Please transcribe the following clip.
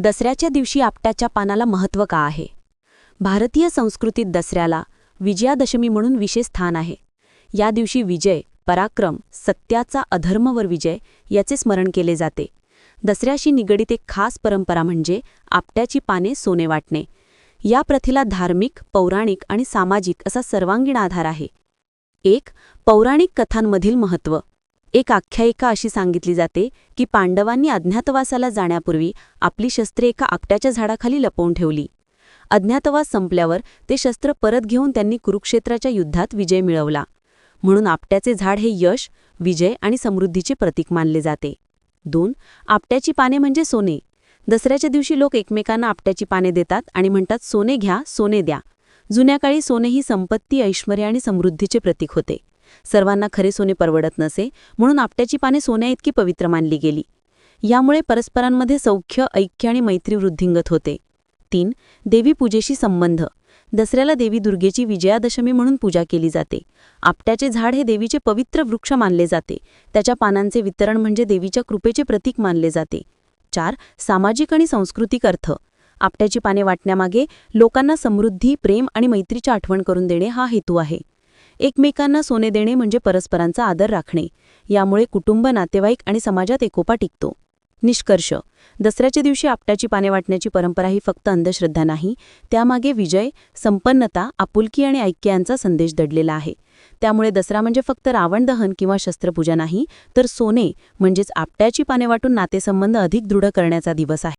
दसऱ्याच्या दिवशी आपट्याच्या पानाला महत्त्व का आहे? भारतीय संस्कृतीत दसऱ्याला विजयादशमी म्हणून विशेष स्थान आहे. या दिवशी विजय पराक्रम सत्याचा अधर्मवर विजय याचे स्मरण केले जाते. दसऱ्याशी निगडीत एक खास परंपरा म्हणजे आपट्याची पाने सोने वाटणे. या प्रथेला धार्मिक पौराणिक आणि सामाजिक असा सर्वांगीण आधार आहे. एक पौराणिक कथांमधील महत्त्व. एक आख्यायिका अशी सांगितली जाते की पांडवांनी अज्ञातवासाला जाण्यापूर्वी आपली शस्त्रे एका आपट्याच्या झाडाखाली लपवून ठेवली. अज्ञातवास संपल्यावर ते शस्त्र परत घेऊन त्यांनी कुरुक्षेत्राच्या युद्धात विजय मिळवला. म्हणून आपट्याचे झाड हे यश विजय आणि समृद्धीचे प्रतीक मानले जाते. दोन आपट्याची पाने म्हणजे सोने. दसऱ्याच्या दिवशी लोक एकमेकांना आपट्याची पाने देतात आणि म्हणतात सोने घ्या सोने द्या. जुन्या काळी सोने ही संपत्ती ऐश्वर्य आणि समृद्धीचे प्रतीक होते. सर्वांना खरे सोने परवडत नसे म्हणून आपट्याची पाने सोन्या इतकी पवित्र मानली गेली. यामुळे परस्परांमध्ये सौख्य ऐक्य आणि मैत्री वृद्धिंगत होते. तीन देवी पूजेशी संबंध. दसऱ्याला देवी दुर्गेची विजयादशमी म्हणून पूजा केली जाते. आपट्याचे झाड हे देवीचे पवित्र वृक्ष मानले जाते. त्याच्या पानांचे वितरण म्हणजे देवीच्या कृपेचे प्रतीक मानले जाते. चार सामाजिक आणि सांस्कृतिक अर्थ. आपट्याची पाने वाटण्यामागे लोकांना समृद्धी प्रेम आणि मैत्रीची आठवण करून देणे हा हेतू आहे. एकमेकांना सोने देणे म्हणजे परस्परांचा आदर राखणे. यामुळे कुटुंब नातेवाईक आणि समाजात एकोपा टिकतो. निष्कर्ष. दसऱ्याच्या दिवशी आपट्याची पाने वाटण्याची परंपरा ही फक्त अंधश्रद्धा नाही त्यामागे विजय संपन्नता आपुलकी आणि ऐक्य यांचा संदेश दडलेला आहे. त्यामुळे दसरा म्हणजे फक्त रावण दहन किंवा शस्त्रपूजा नाही तर सोने म्हणजेच आपट्याची पाने वाटून नातेसंबंध अधिक दृढ करण्याचा दिवस आहे.